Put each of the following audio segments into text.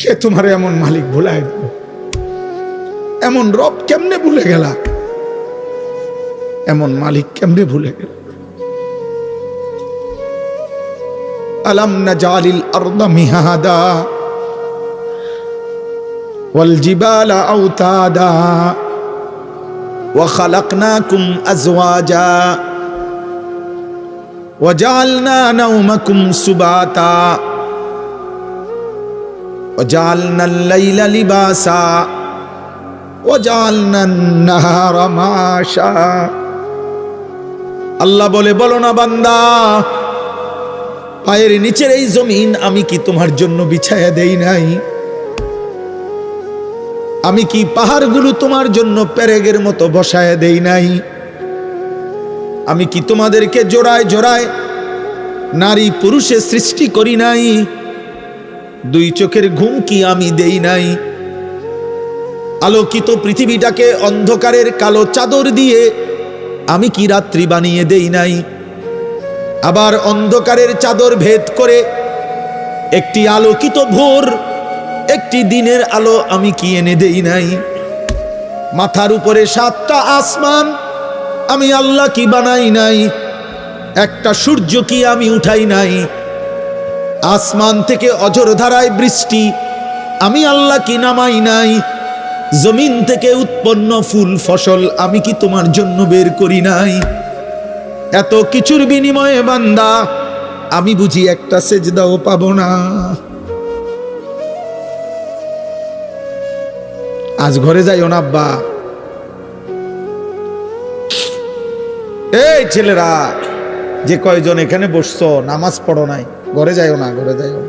কে তোমার এমন মালিক ভুলায় দিল এমন রব কেমনে ভুলে গেলা এমন মালিক কেমনে ভুলে গেল আলম নাজালিল আরদ মিহাদা والجبال أوتادا وخلقناكم أزواجا وجعلنا نومكم سباتا وجعلنا الليل لباسا وجعلنا النهار معاشا আল্লাহ বলে বলো না বান্দা পায়ের নিচের এই জমিন আমি কি তোমার জন্য বিছায়া দেই নাই আমি কি পাহাড়গুলো তোমার জন্য পেরেগের মতো বসায় দেই নাই আমি কি তোমাদেরকে জোড়ায় জোড়ায় নারী পুরুষে সৃষ্টি করি নাই দুই চোখের ঘুম কি আমি দেই নাই। আলোকিত পৃথিবীটাকে অন্ধকারের কালো চাদর দিয়ে আমি কি রাত্রি বানিয়ে দেই নাই। আবার অন্ধকারের চাদর ভেদ করে একটি আলোকিত ভোর, একটি দিনের আলো আমি কি এনে দেই নাই। মাথার উপরে সাতটা আসমান আমি আল্লাহ কি বানাই নাই। একটা সূর্য কি আমি উঠাই নাই। আসমান থেকে অজর ধারায় বৃষ্টি। আমি আল্লাহ কি নামাই নাই? জমিন থেকে উৎপন্ন ফুল, ফসল আমি কি তোমার জন্য বের করি নাই? এত কিছুর বিনিময়ে বান্দা, আমি বুঝি একটা সেজদাও পাব না। আজ ঘরে যাই না আব্বা। এই ছেলেরা, যে কয়জন এখানে বসছো, নামাজ পড়ো নাই। ঘরে যাইও না, ঘরে যাইও।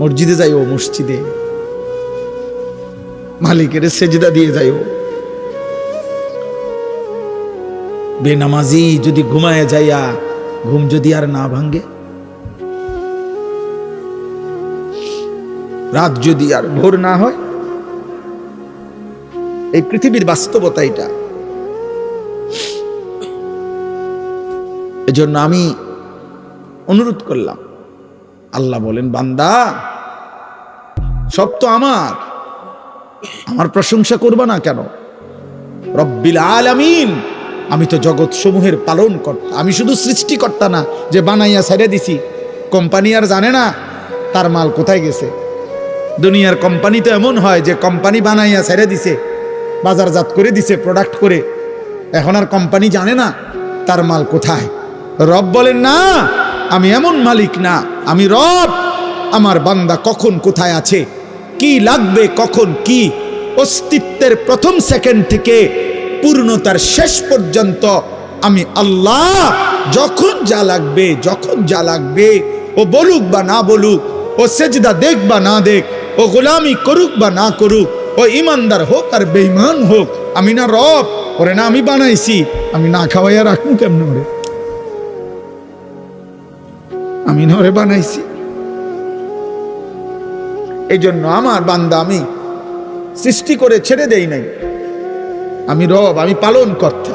মসজিদে যাইও, মসজিদে। মালিকের সেজদা দিয়ে যাইও। বেনামাজি যদি ঘুমায় যাইয়া, ঘুম যদি আর না ভাঙ্গে রাত যদি আর ভোর না হয়? এই পৃথিবীর বাস্তবতা এটা। এজন্য আমি অনুরোধ করলাম। আল্লাহ বলেন, বান্দা, সব তো আমার। আমার প্রশংসা করবা না কেন? রব্বিল আলামিন, আমি তো জগৎ সমূহের পালন কর্তা আমি শুধু সৃষ্টিকর্তা না, যে বানাইয়া ছেড়ে দিছি। কোম্পানি আর জানে না, তার মাল কোথায় গেছে। দুনিয়ার কোম্পানি তো এমন হয় যে কোম্পানি বানাইয়া ছেড়ে দিছে, বাজারজাত করে দিছে প্রোডাক্ট করে। এখন আর কোম্পানি জানে না, তার মাল কোথায়? রব বলেন, না আমি এমন মালিক না, আমি রব। আমার বান্দা কখন কোথায় আছে? কি লাগবে কখন কি? অস্তিত্বের প্রথম সেকেন্ড থেকে পূর্ণতার শেষ পর্যন্ত আমি আল্লাহ, যখন যা লাগবে, যখন যা লাগবে, ও বলুক বা না বলুক, ও সেজদা দেখ বা না দেখ, ও গোলামি করুক বা না করুক, ও ইমানদার হোক আর বেইমান হোক, আমি না রব, ওরে না আমি বানাইছি, আমি না খাওয়াইয়া রাখব কেমন আমি নরে বানাইছি। এই জন্য আমার বান্দা আমি সৃষ্টি করে ছেড়ে দেই নাই। আমি রব, আমি পালন কর্তা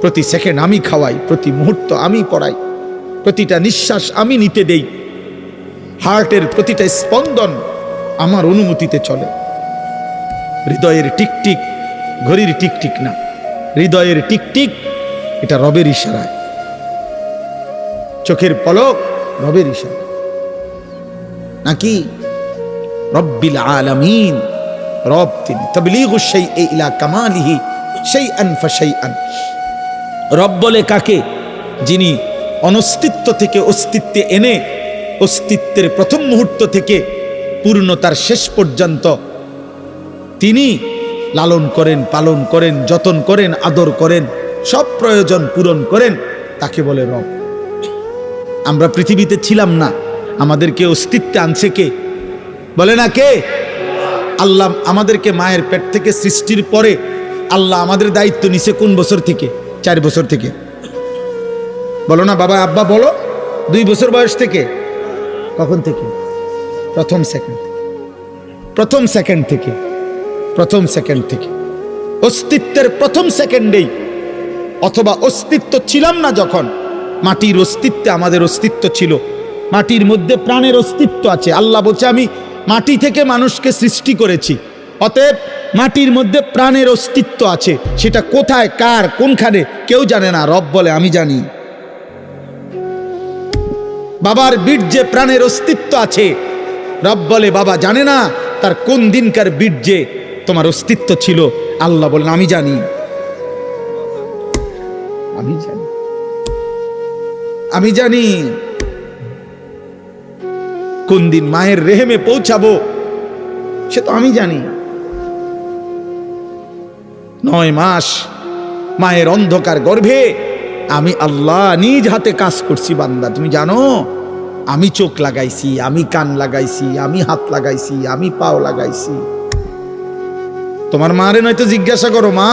প্রতি সেকেন্ড আমি খাওয়াই, প্রতি মুহূর্ত আমি পড়াই। প্রতিটা নিঃশ্বাস আমি নিতে দেই। হার্টের প্রতিটা স্পন্দন আমার অনুমতিতে চলে। হৃদয়ের টিকটিক, ঘড়ির টিকটিক না। হৃদয়ের টিকটিক, এটা রবের ইশারায়। চোখের পলক রবের ইশারা নাকি রব্বিল আলামিন, রব তিনি। তবলিগ সেই ইলা কামালিহি সেই আন ফাশাই আন রব বলে কাকে? যিনি অনস্তিত্ব থেকে অস্তিত্বে এনে অস্তিত্বের প্রথম মুহূর্ত থেকে পূর্ণতার শেষ পর্যন্ত তিনি লালন করেন, পালন করেন, যতন করেন, আদর করেন, সব প্রয়োজন পূরণ করেন, তাকে বলে রব। আমরা পৃথিবীতে ছিলাম না, আমাদেরকে অস্তিত্বে আনছে কে? বলে না কে? আল্লাহ আমাদেরকে মায়ের পেট থেকে সৃষ্টির পরে আল্লাহ আমাদের দায়িত্ব নিছে কোন বছর থেকে? চার বছর থেকে। বলো না বাবা, আব্বা বলো, দুই বছর বয়স থেকে। কখন থেকে? প্রথম সেকেন্ড প্রথম সেকেন্ড থেকে। প্রথম সেকেন্ড থেকে। অস্তিত্বের প্রথম সেকেন্ডেই অথবা অস্তিত্ব ছিলাম না যখন মাটির অস্তিত্বে আমাদের অস্তিত্ব ছিল। মাটির মধ্যে প্রাণের অস্তিত্ব আছে। আল্লাহ বলছে, আমি মাটি থেকে মানুষকে সৃষ্টি করেছি। অতএব মাটির মধ্যে প্রাণের অস্তিত্ব আছে। সেটা কোথায়, কার, কোনখানে, কেউ জানে না। রব বলে, আমি জানি। বাবার বীর্যে প্রাণের অস্তিত্ব আছে। রব বলে, বাবা জানে না তার কোন দিনকার বীর্যে তোমার অস্তিত্ব ছিল? আল্লাহ বলেন, আমি জানি। আমি জানি। আমি জানি কোন দিন মায়ের রেহেমে পৌঁছাবো, সে তো আমি জানি। নয় মাস মায়ের অন্ধকার গর্ভে আমি আল্লাহ নিজ হাতে কাজ করছি বান্দা, তুমি জানো? আমি চোখ লাগাইছি, আমি কান লাগাইছি, আমি হাত লাগাইছি, আমি পাও লাগাইছি। তোমার মারে নয়তো জিজ্ঞাসা করো, মা,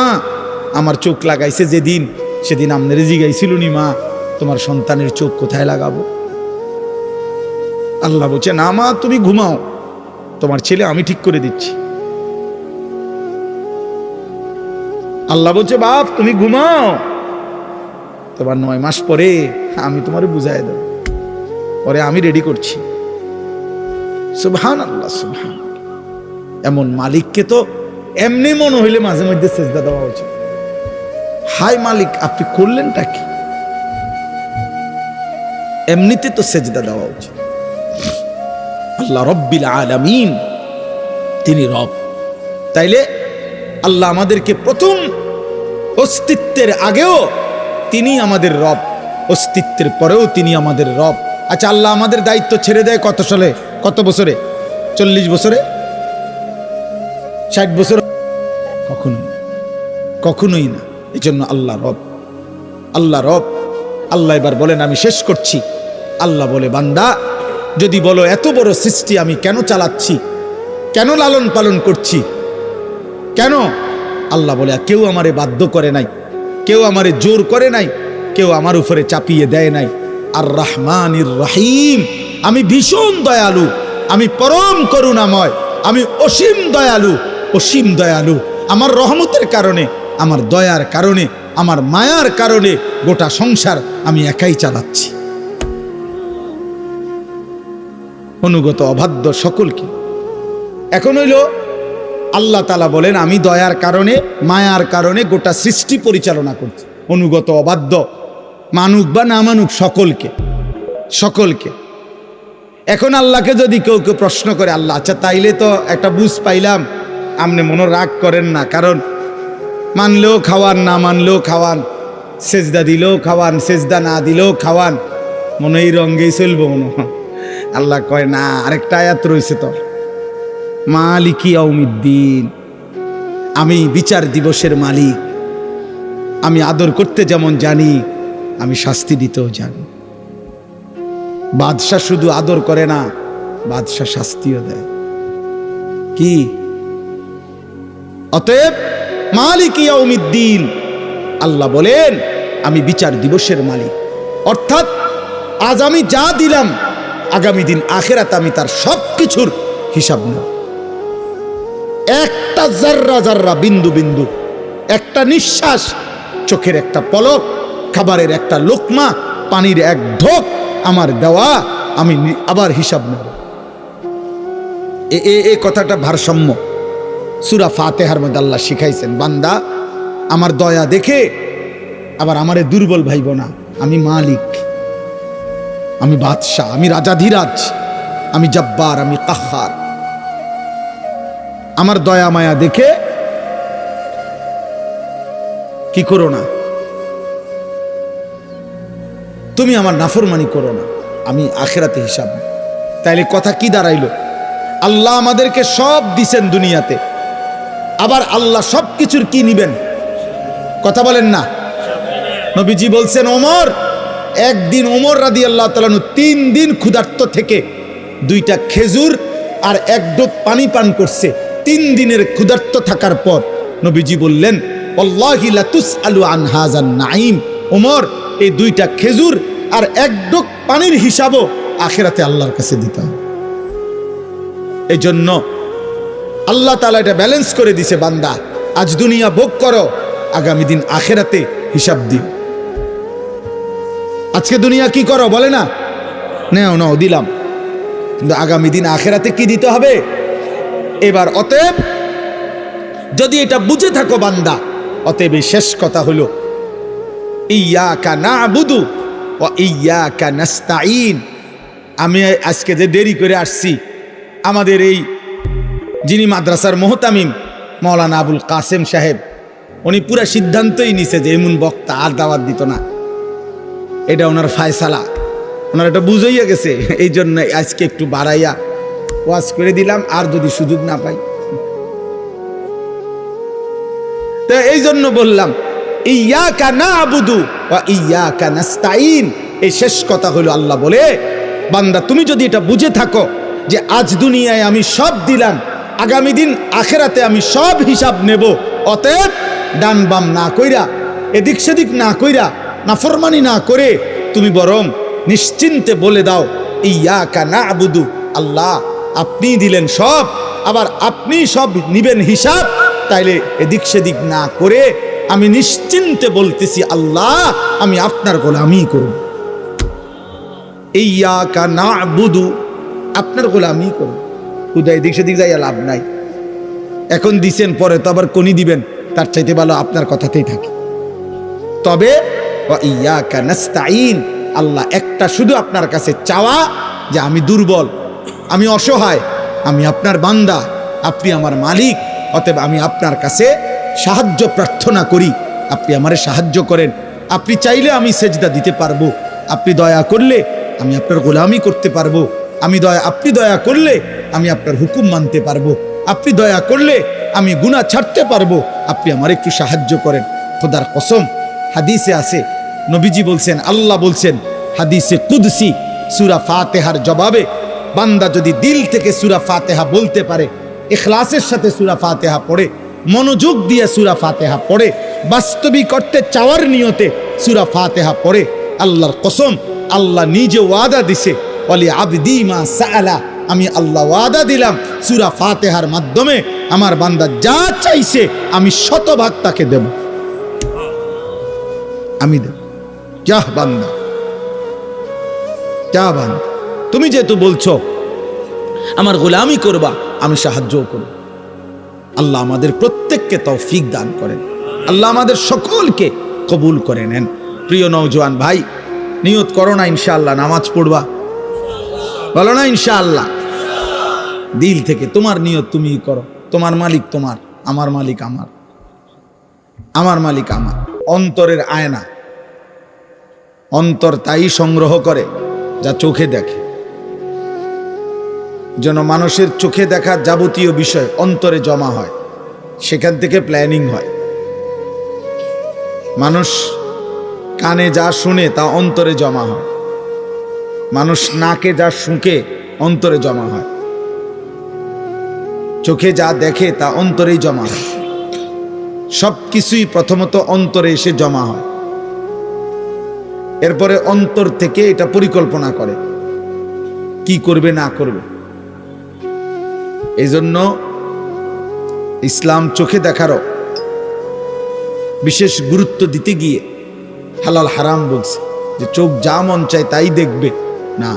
আমার চোখ লাগাইছে যেদিন, সেদিন আমনের জিগাইছিল নি মা। তোমার সন্তানের চোখ কোথায় লাগাবো? আল্লাহ বলছে, না মা, তুমি ঘুমাও। তোমার ছেলে আমি ঠিক করে দিচ্ছি। আল্লাহ বলছে, বাপ, তুমি ঘুমাও। তোমার নয় মাস পরে আমি তোমার বুঝাই দেব। পরে আমি রেডি করছি। সুবহান আল্লাহ সুবহান এমন মালিককে তো এমনি মনে হইলে মাঝে মধ্যে সেজদা দেওয়া উচিত। হাই মালিক, আপনি করলেনটা কি? এমনিতে তো সেজদা দেওয়া উচিত। আল্লাহ রব্বিল আলামিন তিনি রব। তাইলে আল্লাহ আমাদেরকে প্রথম অস্তিত্বের আগেও তিনি আমাদের রব, অস্তিত্বের পরেও তিনি আমাদের রব। আচ্ছা আল্লাহ আমাদের দায়িত্ব ছেড়ে দেয় কত সালে? কত বছরে? চল্লিশ বছরে? ষাট বছর? কখনো কখনোই না। এই জন্য আল্লাহ রব। আল্লাহ রব। আল্লাহ এবার বলেন, আমি শেষ করছি। আল্লাহ বলে, বান্দা, যদি বলো, এত বড় সৃষ্টি আমি কেন চালাচ্ছি? কেন লালন পালন করছি? কেন? আল্লাহ বলে কেউ আমারে বাধ্য করে নাই, কেউ আমারে জোর করে নাই, কেউ আমার উপরে চাপিয়ে দেয় নাই। আর রহমানির রহিম, আমি ভীষণ দয়ালু, আমি পরম করুণাময়, আমি অসীম দয়ালু অসীম দয়ালু। আমার রহমতের কারণে, আমার দয়ার কারণে, আমার মায়ার কারণে গোটা সংসার আমি একাই চালাচ্ছি। অনুগত অবাধ্য সকলকে। এখন হইল, আল্লাহ তালা বলেন, আমি দয়ার কারণে, মায়ার কারণে গোটা সৃষ্টি পরিচালনা করছি। অনুগত, অবাধ্য, মানুক বা না মানুক সকলকে সকলকে। এখন আল্লাহকে যদি কেউ কেউ প্রশ্ন করে, আল্লাহ আচ্ছা তাইলে তো একটা বুঝ পাইলাম। আপনি মনে রাগ করেন না, কারণ মানলেও খাওয়ান, না মানলেও খাওয়ান, সেজদা দিলেও খাওয়ান, সেজদা না দিলেও খাওয়ান মনে এই রঙ্গেই চলবো মনে হয়। আল্লাহ কয়, না, আরেকটা আয়াত রয়েছে তো মালিকি আউমিদ্দিন আমি বিচার দিবসের মালিক। আমি আদর করতে যেমন জানি, আমি শাস্তি দিতেও জানি। বাদশাহ শুধু আদর করে না, বাদশাহ শাস্তিও দেয়। কি? অতএব মালিক ইয়াউমিদ্দিন, আল্লাহ বলেন, আমি বিচার দিবসের মালিক। অর্থাৎ আজ আমি যা দিলাম আগামী দিন আখেরাত আমি তার সব কিছুর হিসাব নেব। একটা জাররা জাররা বিন্দু বিন্দু, একটা নিঃশ্বাস, চোখের একটা পলক, খাবারের একটা লোকমা, পানির এক ঢোক, আমার দেওয়া, আমি আবার হিসাব নেব। এ কথাটা ভারসাম্য। সুরা ফাতেহার মধ্যে আল্লাহ শিখাইছেন, বান্দা, আমার দয়া দেখে, আবার আমারে দুর্বল ভাইব না, আমি মালিক। আমি বাদশাহ, আমি রাজাধিরাজ, আমি জব্বার, আমি কাহার। আমার দয়া মায়া দেখে কি করো না? তুমি আমার নাফরমানি করো না, আমি আখেরাতে হিসাব। তাইলে কথা কি দাঁড়াইলো? আল্লাহ আমাদেরকে সব দিছেন দুনিয়াতে। আবার আল্লাহ সব কিছুর কি নিবেন? কথা বলেন না। নবীজি বলছেন, ওমর একদিন ওমর রাদি আল্লাহ তালানু তিন দিন ক্ষুধার্ত থেকে দুইটা খেজুর আর এক ডোক পানি পান করছে। তিন দিনের ক্ষুধার্ত থাকার পর নবীজি বললেন, "ওয়াল্লাহি লাতুসআলু আন হাযান নাঈম। ওমর, এই দুইটা খেজুর আর এক ডোক পানির হিসাবও আখেরাতে আল্লাহর কাছে দিতে হবে। এই জন্য আল্লাহ তালা এটা ব্যালেন্স করে দিছে বান্দা। আজ দুনিয়া ভোগ করো, আগামী দিন আখেরাতে হিসাব দিও। আজকে দুনিয়া কি করো, বলে না? নেও, নাও, দিলাম। কিন্তু আগামী দিন আখেরাতে কি দিতে হবে? এবার অতএব, যদি এটা বুঝে থাকো বান্দা, অতএব শেষ কথা হলো, ইয়াকা না বুধু ও ইয়াকা নাস্তাইন আমি আজকে যে দেরি করে আসছি, আমাদের এই যিনি মাদ্রাসার মোহতামিম, মৌলানা আবুল কাসেম সাহেব, উনি পুরা সিদ্ধান্তই নিছে যে এমন বক্তা আর দাওয়াত দিত না। এটা ওনার ফায়সালা। ওনার এটা বুঝাইয়া গেছে। এই জন্য আজকে একটু বাড়াইয়া ওয়াজ করে দিলাম, আর যদি সুযোগ না পাই। তো এই জন্য বললাম, ইয়াকা না আবুদু বা ইয়াকা নাস্তাইন এই শেষ কথা হলো আল্লাহ বলে, বান্দা, তুমি যদি এটা বুঝে থাকো যে আজ দুনিয়ায় আমি সব দিলাম, আগামী দিন আখেরাতে আমি সব হিসাব নেব, অতএব ডান বাম না কইরা, এদিক সেদিক না কইরা নাফরমানি না করে তুমি বরং নিশ্চিন্তে বলে দাও, ইয়াকা না আবুদু আল্লাহ আপনি দিলেন সব, আবার আপনি সব নিবেন হিসাব, তাইলে এদিক সেদিক না করে আমি নিশ্চিন্তে বলতেছি, আল্লাহ আমি আপনার গোলামি করব। ইয়াকা না বুধু আপনার গোলামি করব। উদয় এদিক সেদিক যাইয়া লাভ নাই। এখন দিছেন, পরে তো আবার কোনি দিবেন, তার চাইতে ভালো আপনার কথাতেই থাকে। তবে আল্লাহ একটা শুধু আপনার কাছে চাওয়া যে আমি দুর্বল, আমি অসহায়, আমি আপনার বান্দা, আপনি আমার মালিক, অতএব আমি আপনার কাছে সাহায্য প্রার্থনা করি, আপনি আমারে সাহায্য করেন। আপনি চাইলে আমি সেজদা দিতে পারব, আপনি দয়া করলে আমি আপনার গোলামি করতে পারব, আমি দয়া, আপনি দয়া করলে আমি আপনার হুকুম মানতে পারব, আপনি দয়া করলে আমি গুণা ছাড়তে পারব, আপনি আমার একটু সাহায্য করেন। খোদার কসম, হাদিসে আছে নবীজি বলছেন, আল্লাহ বলছেন, হাদিসে কুদসি, সুরা ফাতেহার জবাবে, বান্দা যদি দিল থেকে সুরা ফাতেহা বলতে পারে এখলাসের সাথে সুরা ফাতেহা পড়ে, মনোযোগ দিয়ে সুরা ফাতেহা পড়ে, বাস্তবিক করতে চাওয়ার নিয়তে সুরা ফাতেহা পড়ে, আল্লাহর কসম, আল্লাহ নিজে ওয়াদা দিছে বলি আবদি মা সালা আমি আল্লাহ ওয়াদা দিলাম, সুরা ফাতেহার মাধ্যমে আমার বান্দা যা চাইছে, আমি শতভাগ তাকে দেব। আমি দেব। যাহ বান্দা। যা বান্দা। তুমি যেহেতু বলছো, আমার গোলামি করবা, আমি সাহায্যও করব। আল্লাহ আমাদের প্রত্যেককে তৌফিক দান করেন। আল্লাহ আমাদের সকলকে কবুল করে নেন। প্রিয় নৌজওয়ান ভাই, নিয়ত করো না, ইনশাআল্লাহ নামাজ পড়বা। বলো না, ইনশাআল্লাহ। দিল থেকে তোমার নিয়ত তুমি করো। তোমার মালিক তোমার, আমার মালিক আমার। আমার মালিক আমার। অন্তরের আয়না অন্তর তাই সংগ্রহ করে, যা চোখে দেখে। যেন মানুষের চোখে দেখা যাবতীয় বিষয় অন্তরে জমা হয়, সেখান থেকে প্ল্যানিং হয়। মানুষ কানে যা শুনে তা অন্তরে জমা হয়। মানুষ নাকে যা শুকে অন্তরে জমা হয়। চোখে যা দেখে তা অন্তরেই জমা হয়। সব কিছুই প্রথমত অন্তরে এসে জমা হয়। এরপরে অন্তর থেকে এটা পরিকল্পনা করে। কি করবে, না করবে। এই জন্য ইসলাম চোখে দেখারও বিশেষ গুরুত্ব দিতে গিয়ে হালাল হারাম বলছে যে চোখ যা মন চায় তাই দেখবে, না।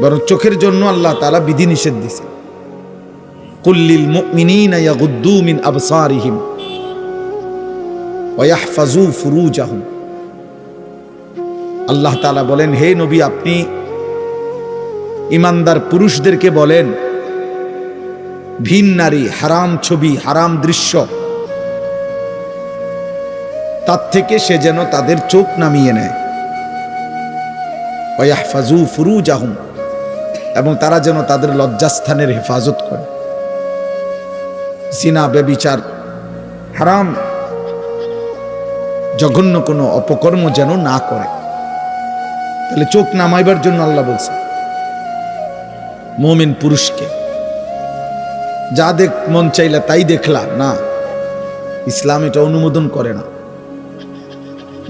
বরং চোখের জন্য আল্লাহ তালা বিধি নিষেধ দিছে কুল্লিল আবসারিহিম ওয়া ইয়াহফাজু ফুরুজাহুম। আল্লাহ তাআলা বলেন, হে নবী, আপনি ইমানদার পুরুষদেরকে বলেন, ভিন নারী, হারাম ছবি, হারাম দৃশ্য, তার থেকে সে যেন তাদের চোখ নামিয়ে নেয়। ওয়াহফাজু ফুরুজ আহম এবং তারা যেন তাদের লজ্জাস্থানের হেফাজত করে। সিনা বেবিচার হারাম, জঘন্য কোনো অপকর্ম যেন না করে। তাহলে চোখ নামাইবার জন্য আল্লাহ বলছে, মোমিন পুরুষকে, যা দেখ মন চাইলা তাই দেখলা। না, ইসলাম এটা অনুমোদন করে না।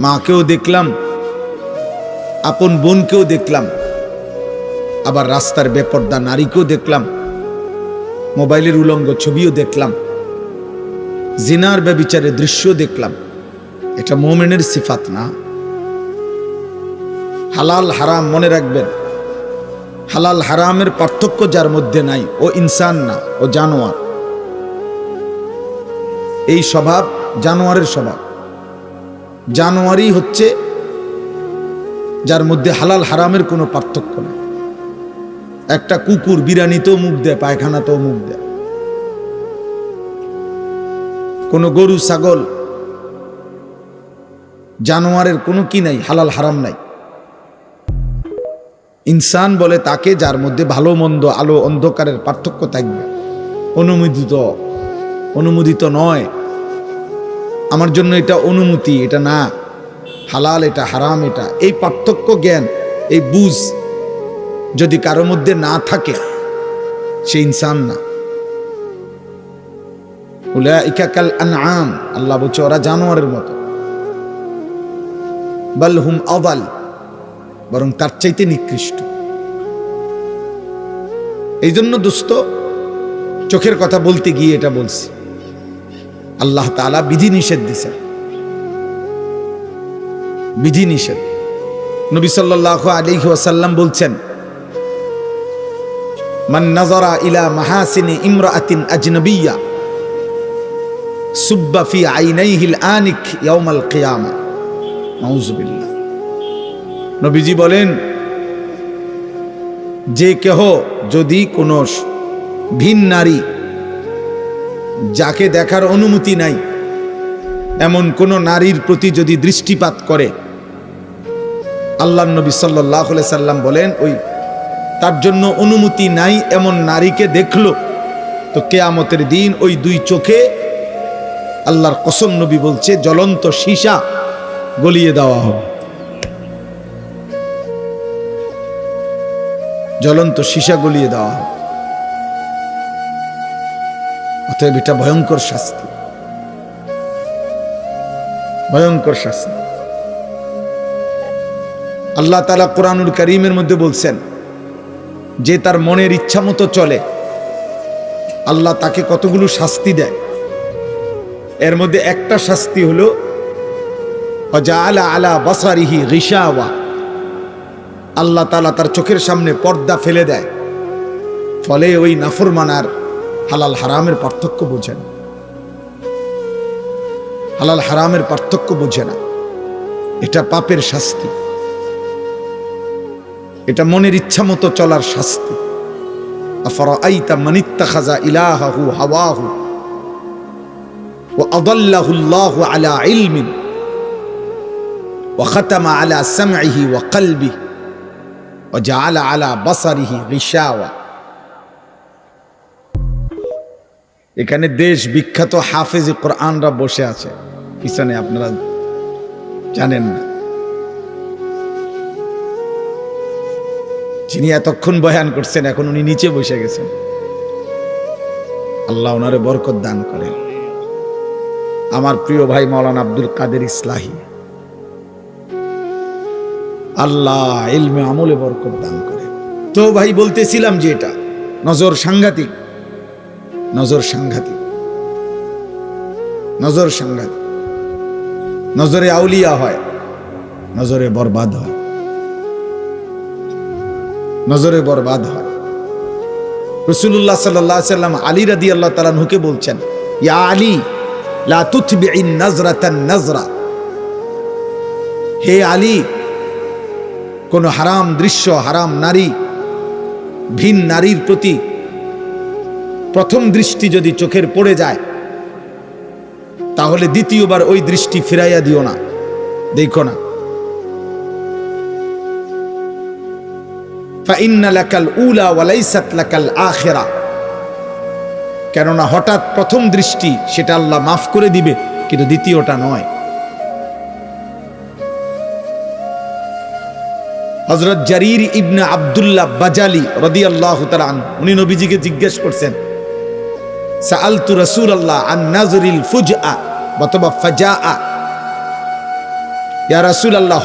মাকেও দেখলাম, আপন বোনকেও দেখলাম, আবার রাস্তার বেপর্দা নারীকেও দেখলাম, মোবাইলের উলঙ্গ ছবিও দেখলাম, জিনার ব্যবিচারের দৃশ্য দেখলাম। এটা মোমেনের সিফাত না। হালাল হারাম মনে রাখবেন। হালাল হারামের পার্থক্য যার মধ্যে নাই, ও ইনসান না, ও জানোয়ার। এই স্বভাব জানোয়ারের স্বভাব। জানোয়ারই হচ্ছে যার মধ্যে হালাল হারামের কোনো পার্থক্য নেই। একটা কুকুর বিরানিতেও মুখ দেয় পায়খানাতেও মুখ দেয়। কোনো গরু, ছাগল, জানোয়ারের কোনো কি নাই, হালাল হারাম নাই। ইনসান বলে তাকে যার মধ্যে ভালো, মন্দ, আলো, অন্ধকারের পার্থক্য থাকবে। অনুমোদিত অনুমোদিত নয়। আমার জন্য এটা অনুমতি, এটা না। হালাল, এটা হারাম, এটা। এই পার্থক্য জ্ঞান, এই বুঝ যদি কারও মধ্যে না থাকে, সে ইনসান না। আল্লাহ বলছে, ওরা জানোয়ারের মতো। বাল হুম আদাল। বরং তার চাইতে নিকৃষ্ট। এই জন্য দোস্ত চোখের কথা বলতে গিয়ে এটা বলছি। আল্লাহ তাআলা বিধি নিষেধ দিছে। বিধি নিষেধ। নবী সাল্লাল্লাহু আলাইহি ওয়াসাল্লাম বলছেন, মান নাজারা ইলা মাহাসিনি ইমরাআতিন আজনাবিয়্যা, সুব্বা ফি আইনাইহিল আনিক ইয়াউমাল কিয়ামা। নাউজুবিল্লাহ। নবীজি বলেন, যে কেহ যদি কোনো ভিন নারী যাকে দেখার অনুমতি নাই, এমন কোন নারীর প্রতি যদি দৃষ্টিপাত করে আল্লাহ নবী সাল্লাহ সাল্লাম বলেন, ওই তার জন্য অনুমতি নাই এমন নারীকে দেখল, তো কেয়ামতের দিন ওই দুই চোখে আল্লাহর কসম নবী বলছে, জ্বলন্ত সীসা গলিয়ে দেওয়া হবে। জ্বলন্ত সীসা গলিয়ে দেওয়া অতএব এটা ভয়ঙ্কর শাস্তি। ভয়ঙ্কর শাস্তি। আল্লাহ তালা কোরআনুল করিমের মধ্যে বলছেন, যে তার মনের ইচ্ছা মতো চলে, আল্লাহ তাকে কতগুলো শাস্তি দেয়। এর মধ্যে একটা শাস্তি হলো আলা আলা বাসারিহি রিসাওয়া আল্লাহ তালা তার চোখের সামনে পর্দা ফেলে দেয় ফলে ওই নাফরমানার হালাল হারামের পার্থক্য বোঝে না হালাল হারামের পার্থক্য বোঝে না এটা পাপের শাস্তি এটা মনের ইচ্ছা মতো চলার শাস্তি আফরাআইতা মানিত্তা খাজা ইলাহাহু হাওয়াহু وأضله الله على علم وختم على سمعه وقلبه এখানে দেশ বিখ্যাত হাফেজ কোরআনরা বসে আছে। পিছনে আপনারা জানেন না। যিনি এতক্ষণ বয়ান করছেন, এখন উনি নিচে বসে গেছেন। আল্লাহ ওনারে বরকত দান করেন। আমার প্রিয় ভাই মৌলানা আব্দুল কাদের ইসলাহী। আল্লাহ ইলমে আমলে বরকত দান করে। তো ভাই, বলতেছিলাম যে এটা, নজর সাংঘাতিক। নজর সাংঘাতিক। নজর সাংঘাতিক। নজরে আউলিয়া হয়, নজরে বরবাদ হয়। নজরে বরবাদ হয়। রসুল্লাহ সাল্লাহ সাল্লাম আলী রাদি আল্লাহ তালানহুকে বলছেন, ইয়া আলী, লা নাজরা হে আলী কোন হারাম দৃশ্য, হারাম নারী, ভিন নারীর প্রতি প্রথম দৃষ্টি যদি চোখের পড়ে যায়, তাহলে দ্বিতীয়বার ওই দৃষ্টি ফিরাইয়া দিও না, দেখো না। কেননা হঠাৎ প্রথম দৃষ্টি, সেটা আল্লাহ মাফ করে দিবে, কিন্তু দ্বিতীয়টা নয়। হজরত জারির ইবনে আবদুল্লাহ বাজালি রদি আল্লাহ উনি নবীজিকে জিজ্ঞেস করছেন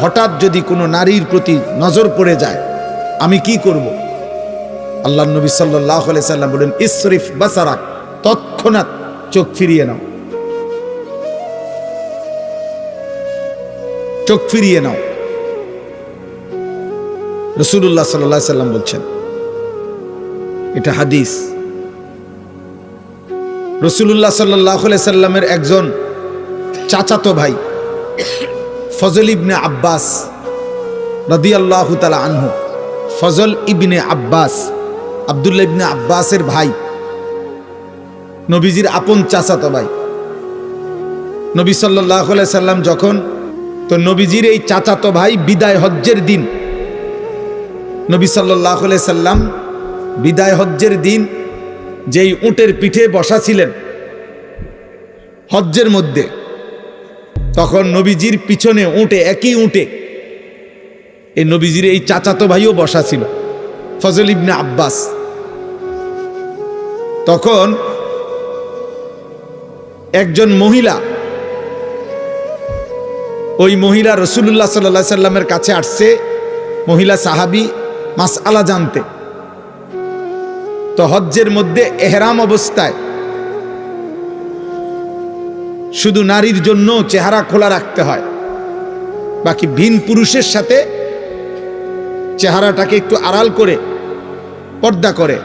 হঠাৎ যদি কোনো নারীর প্রতি নজর পড়ে যায়, আমি কি করব? আল্লাহ নবী সাল্লাম বলেন, ইসরিফ বাসারাক, তৎক্ষণাৎ চোখ ফিরিয়ে নাও। চোখ ফিরিয়ে নাও। রসুল্লাহ সাল্লাহ সাল্লাম বলছেন, এটা হাদিস। রসুল্লাহ সাল্লাহ সাল্লামের একজন চাচাতো ভাই, ফজল ইবনে আব্বাস রদিয়াল্লাহ তালা আনহু, ফজল ইবনে আব্বাস আবদুল্লা ইবনে আব্বাসের ভাই, নবীজির আপন চাচাতো ভাই। নবী সাল্লাহ সাল্লাম যখন, তো নবীজির এই চাচাতো ভাই বিদায় হজ্জের দিন নবী সাল্লাহ সাল্লাম বিদায় হজ্জের দিন যেই উটের পিঠে বসা ছিলেন হজ্জের মধ্যে, তখন নবীজির পিছনে উঠে একই উঠে এই নবীজির এই চাচাতো ভাইও বসা ছিল, ফজল ইবনে আব্বাস। তখন একজন মহিলা ওই মহিলা রসুল্লাহ সাল্লা সাল্লামের কাছে আসছে, মহিলা সাহাবি মাস আলা জানতে। তো হজ্জের মধ্যে এহরাম অবস্থায় শুধু নারীর জন্য চেহারা খোলা রাখতে হয়। বাকি ভিন পুরুষের সাথে চেহারাটাকে একটু আড়াল করে পর্দা করে।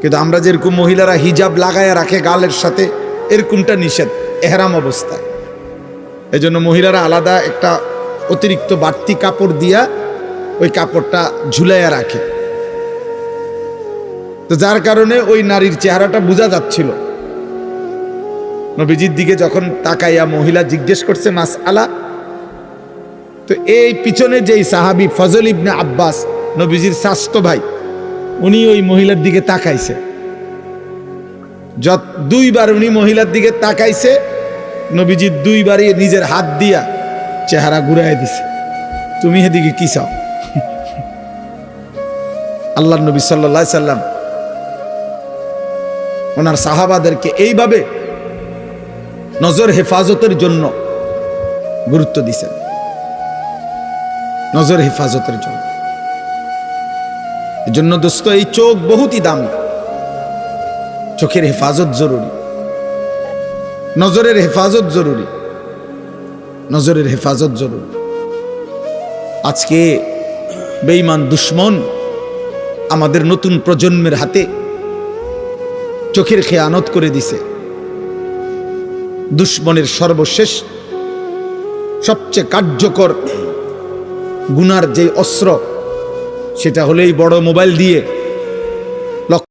কিন্তু আমরা যেরকম মহিলারা হিজাব লাগায় রাখে গালের সাথে, এরকমটা নিষেধ, এহরাম অবস্থায়। এজন্য মহিলারা আলাদা একটা অতিরিক্ত বাড়তি কাপড় দিয়া ওই কাপড়টা ঝুলাইয়া রাখে। তো যার কারণে ওই নারীর চেহারাটা বোঝা যাচ্ছিল। নবীজির দিকে যখন তাকাইয়া মহিলা জিজ্ঞেস করছে, মাস আলা? তো এই পিছনে যেই সাহাবি ফজল ইবনে আব্বাস, নবীজির স্বাস্থ্য ভাই, উনি ওই মহিলার দিকে তাকাইছে। যত দুইবার উনি মহিলার দিকে তাকাইছে, নবীজি দুইবারই নিজের হাত দিয়া চেহারা ঘুরাই দিছে। তুমি এদিকে কি চাও? আল্লাহ নবী সাল্লা সাল্লাম, ওনার সাহাবাদেরকে এইভাবে নজর হেফাজতের জন্য গুরুত্ব দিছেন। নজর হেফাজতের জন্য। এজন্য দোস্ত, এই চোখ বহুতই দামি। চোখের হেফাজত জরুরি। নজরের হেফাজত জরুরি। নজরের হেফাজত জরুরি। আজকে বেঈমান দুশ্মন আমাদের নতুন প্রজন্মের হাতে চোখের খেয়ানত করে দিছে। দুশ্মনের সর্বশেষ, সবচেয়ে কার্যকর গুনার যে অস্ত্র, সেটা হলেই বড় মোবাইল দিয়ে